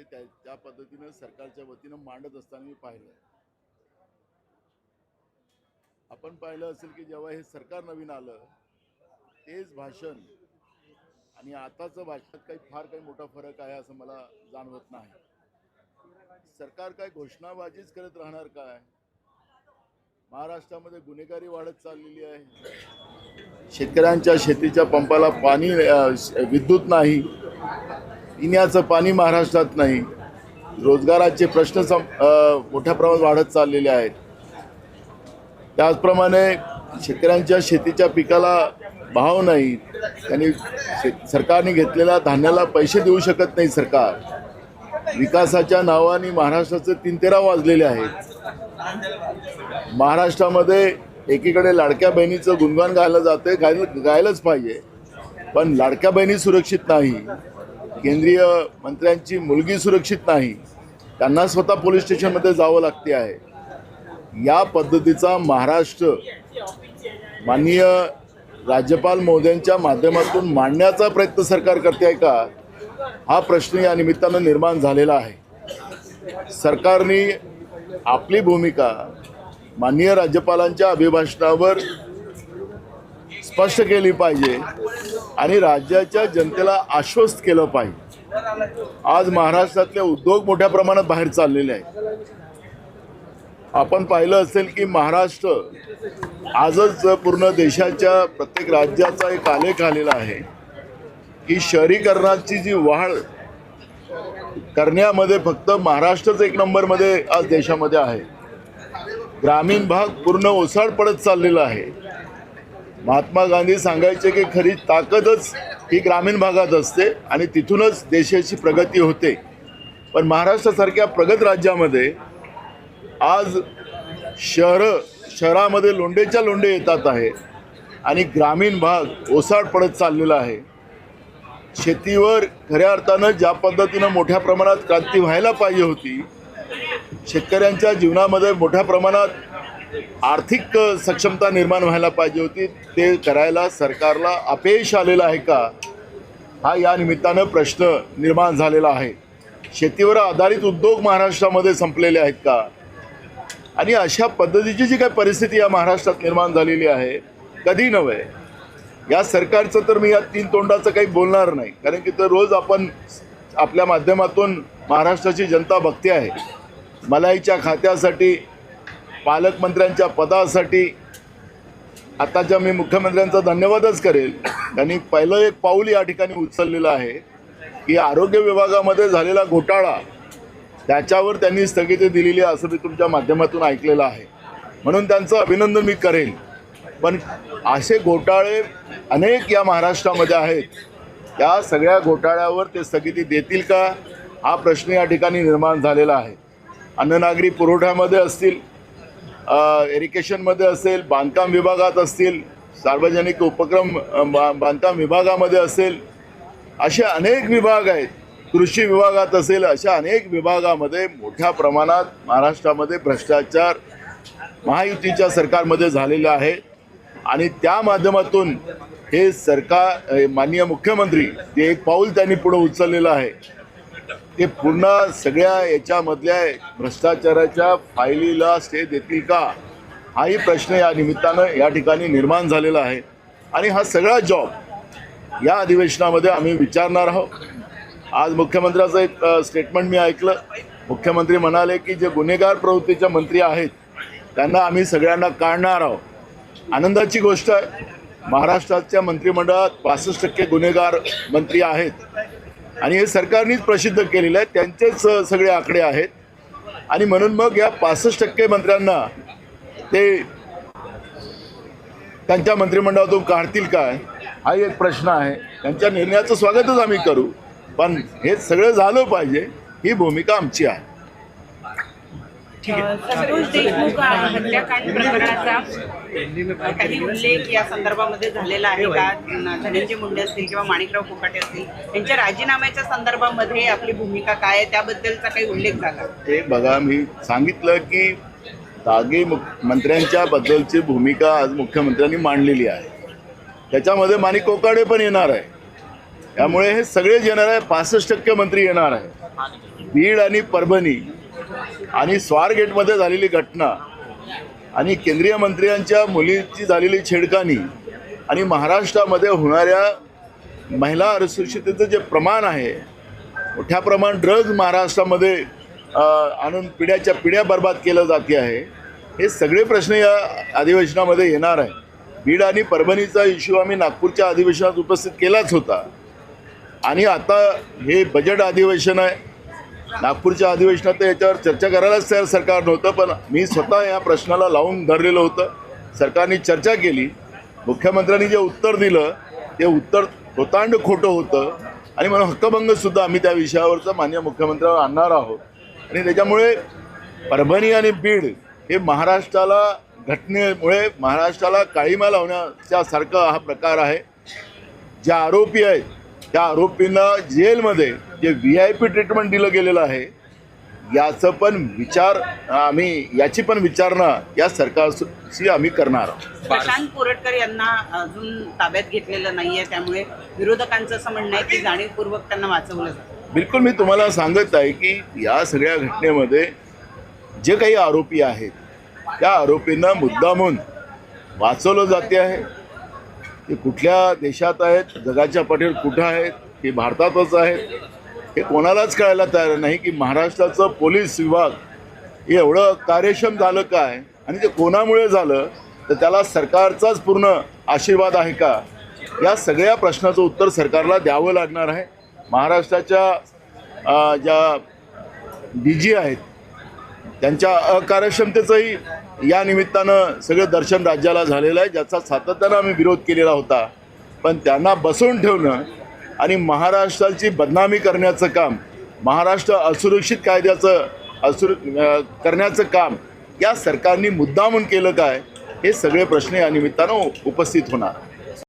ते त्या त्या पद्धतीनं सरकारच्या वतीनं मांडत असताना मी पाहिलं. आपण पाहिलं असेल की जेव्हा हे सरकार नवीन आलं तेच भाषण आणि आताचं भाषणात काही फार काही मोठा फरक आहे असं मला जाणवत नाही. सरकार काय घोषणाबाजीच करत राहणार काय? महाराष्ट्रामध्ये गुन्हेगारी वाढत चाललेली आहे. शेतकऱ्यांच्या शेतीच्या पंपाला पाणी विद्युत नाही. पिण्याचं पाणी महाराष्ट्रात नाही. रोजगाराचे प्रश्न सम मोठ्या प्रमाणात वाढत चाललेले आहेत. त्याचप्रमाणे शेतकऱ्यांच्या शेतीच्या पिकाला भाव नाही. त्यांनी सरकारने घेतलेल्या धान्याला पैसे देऊ शकत नाही सरकार. विकासाच्या नावाने महाराष्ट्राचे तीन तेरा वाजलेले आहेत. महाराष्ट्रामध्ये एकीकडे लाडक्या बहिणीचं गुणगान गायला जाते गाय गायलाच पाहिजे. पण लाडक्या बहिणी सुरक्षित नाही. केंद्रीय मंत्र्यांची मुलगी सुरक्षित नाही त्यांना स्वतः पोलीस स्टेशनमध्ये जावं लागते आहे. या पद्धतीचा महाराष्ट्र माननीय राज्यपाल महोदयांच्या माध्यमातून मांडण्याचा प्रयत्न सरकार करते आहे का? हा प्रश्न या निमित्तानं निर्माण झालेला आहे. सरकारने आपली भूमिका माननीय राज्यपालांच्या अभिभाषणावर स्पष्ट केली पाहिजे. आणि राज्याच्या जनतेला आश्वस्त केलं पाहिजे. आज महाराष्ट्रातले उद्योग मोठ्या प्रमाणात बाहेर चाललेले आहेत. आपण पाहिलं असेल की महाराष्ट्र आजच पूर्ण देशाच्या प्रत्येक राज्याचा एक आलेख आलेला आहे की शहरीकरणाची जी वाढ करण्यामध्ये फक्त महाराष्ट्रच एक नंबरमध्ये आज देशामध्ये आहे. ग्रामीण भाग पूर्ण ओसाड पडत चाललेला आहे. महात्मा गांधी सांगायचे की खरी ताकदच ही ग्रामीण भागात असते आणि तिथूनच देशाची प्रगती होते. पण महाराष्ट्रासारख्या प्रगत राज्यामध्ये आज शहरं शहरामध्ये लोंडेच्या लोंडे येतात आहे आणि ग्रामीण भाग ओसाड पडत चाललेला आहे. शेतीवर खऱ्या अर्थानं ज्या पद्धतीनं मोठ्या प्रमाणात क्रांती व्हायला पाहिजे होती शेतकऱ्यांच्या जीवनामध्ये मोठ्या प्रमाणात आर्थिक सक्षमता निर्माण व्हायला पाहिजे होती. ते करायला सरकारला अपयश आलेलं आहे का? हा या निमित्तानं प्रश्न निर्माण झालेला आहे. शेतीवर आधारित उद्योग महाराष्ट्रामध्ये संपलेले आहेत का? आणि अशा पद्धतीची जी काही परिस्थिती या महाराष्ट्रात निर्माण झालेली आहे कधी नव्हे. या सरकारचं तर मी या तीन तोंडाचं काही बोलणार नाही. कारण की तर रोज आपण आपल्या माध्यमातून महाराष्ट्राची जनता बघते आहे. मलाईच्या खात्यासाठी पालकमंत्र्यांच्या पदासाठी आताच्या मी मुख्यमंत्र्यांचा धन्यवादच करेल. त्यांनी पहिलं एक पाऊल या ठिकाणी उचललेलं आहे की आरोग्य विभागामध्ये झालेला घोटाळा त्याच्यावर त्यांनी स्थगिती दिलेली असं मी तुमच्या माध्यमातून ऐकलेलं आहे. म्हणून त्यांचं अभिनंदन मी करेल. पण असे घोटाळे अनेक या महाराष्ट्रामध्ये आहेत. त्या सगळ्या घोटाळ्यावर ते स्थगिती देतील का? हा प्रश्न या ठिकाणी निर्माण झालेला आहे. अन्ननागरी पुरवठ्यामध्ये असतील एरिकेशनमध्ये असेल बांधकाम विभागात असतील सार्वजनिक उपक्रम बा- बांधकाम विभागामध्ये असेल असे अनेक विभाग आहेत. कृषी विभागात असेल अशा अनेक विभागामध्ये मोठ्या प्रमाणात महाराष्ट्रामध्ये भ्रष्टाचार महायुतीच्या सरकारमध्ये झालेला आहे. आणि त्या माध्यमातून हे सरकार माननीय मुख्यमंत्री ते एक पाऊल त्यांनी पुढं उचललेलं आहे. ते पुन्हा सगळ्या याच्यामधल्या भ्रष्टाचाराच्या फायलीला स्टे देतील का? हाही प्रश्न या निमित्तानं या ठिकाणी निर्माण झालेला आहे. आणि हा सगळा जॉब या अधिवेशनामध्ये आम्ही विचारणार आहोत. आज मुख्यमंत्र्याचं एक स्टेटमेंट मी ऐकलं. मुख्यमंत्री म्हणाले की जे गुन्हेगार प्रवृत्तीचे मंत्री आहेत त्यांना आम्ही सगळ्यांना काढणार आहोत. आनंदाची गोष्ट आहे महाराष्ट्राच्या मंत्रिमंडळात पासष्ट टक्के गुन्हेगार मंत्री आहेत. आणि हे सरकारनेच प्रसिद्ध केलेलं आहे. त्यांचेच सगळे आकडे आहेत. आणि म्हणून मग या पासष्ट टक्के मंत्र्यांना ते त्यांच्या मंत्रिमंडळातून काढतील काय? हा एक प्रश्न आहे. त्यांच्या निर्णयाचं स्वागतच आम्ही करू. पण हे सगळं झालं पाहिजे ही भूमिका आमची आहे. संतोष देशमुख हत्याकांड प्रकरणाचा काही उल्लेख या संदर्भामध्ये झालेला आहे का? धनंजय मुंडे असतील किंवा माणिकराव कोकाटे असतील यांच्या राजीनाम्याच्या संदर्भामध्ये आपली भूमिका काय आहे? त्याबद्दलचा काही उल्लेख झाला. ते बघा मी सांगितलं की दागे मुख मंत्र्यांच्या बद्दलची भूमिका आज मुख्यमंत्र्यांनी मांडलेली आहे. त्याच्यामध्ये माणिक कोकाडे पण येणार आहे. त्यामुळे हे सगळे जे येणार आहे. पासष्ट टक्के मंत्री येणार आहे. बीड आणि परभणी आणि स्वारगेटमध्ये झालेली घटना आणि केंद्रीय मंत्र्यांच्या मुलीची झालेली छेडखानी आणि महाराष्ट्रामध्ये होणाऱ्या महिला असुरक्षिततेचं जे प्रमाण आहे मोठ्या प्रमाण ड्रग्ज महाराष्ट्रामध्ये आणून पिढ्याच्या पिढ्या बर्बाद केलं जाते आहे. हे सगळे प्रश्न या अधिवेशनामध्ये येणार आहे. बीड आणि परभणीचा इश्यू आम्ही नागपूरच्या अधिवेशनात उपस्थित केलाच होता. आणि आता हे बजेट अधिवेशन आहे नागपूरच्या अधिवेशनात तर याच्यावर चर्चा करायलाच तयार सरकार नव्हतं पण मी स्वतः या प्रश्नाला लावून धरलेलं होतं. सरकारने चर्चा केली. मुख्यमंत्र्यांनी जे उत्तर दिलं ते उत्तर होतांड खोटं होतं. आणि म्हणून हक्कभंगसुद्धा आम्ही त्या विषयावरचं मान्य मुख्यमंत्र्यावर आणणार आहोत. आणि त्याच्यामुळे परभणी आणि बीड हे महाराष्ट्राला घटनेमुळे महाराष्ट्राला काळीमा लावण्याच्यासारखा हा प्रकार आहे. ज्या आरोपी आहेत त्या आरोपींना जेलमध्ये जे व्ही आय पी ट्रीटमेंट दिलं गेलेलं आहे याचं पण विचार आम्ही याची पण विचारणा या सरकारशी आम्ही करणार आहोत. प्रशांत कोरटकर यांना अजून ताब्यात घेतलेलं नाहीये त्यामुळे विरोधकांचं असं म्हणणं आहे की जाणीवपूर्वक त्यांना वाचवलं जातं. बिलकुल मी तुम्हाला सांगत आहे की या सगळ्या घटनेमध्ये जे काही आरोपी आहेत त्या आरोपींना मुद्दामून वाचवलं जाते आहे. ते कुठल्या देशात आहेत जगाच्या पाठीवर कुठं आहेत हे भारतातच आहेत हे कोणालाच कळायला तयार नाही की महाराष्ट्राचं पोलीस विभाग हे एवढं कार्यक्षम झालं काय? आणि ते कोणामुळे झालं? तर त्याला सरकारचाच पूर्ण आशीर्वाद आहे का? या सगळ्या प्रश्नाचं उत्तर सरकारला द्यावं लागणार आहे. महाराष्ट्राच्या ज्या डी जी आहेत त्यांच्या अकार्यक्षमतेचंही या निमित्तानं सगळं दर्शन राज्याला झालेलं आहे. ज्याचा सातत्यानं आम्ही विरोध केलेला होता. पण त्यांना बसवून ठेवणं आणि महाराष्ट्राची बदनामी करण्याचं काम महाराष्ट्र असुरक्षित कायद्याचं असुर करण्याचं काम या सरकारने मुद्दामून केलं काय हे सगळे प्रश्न या निमित्तानं उपस्थित होणार.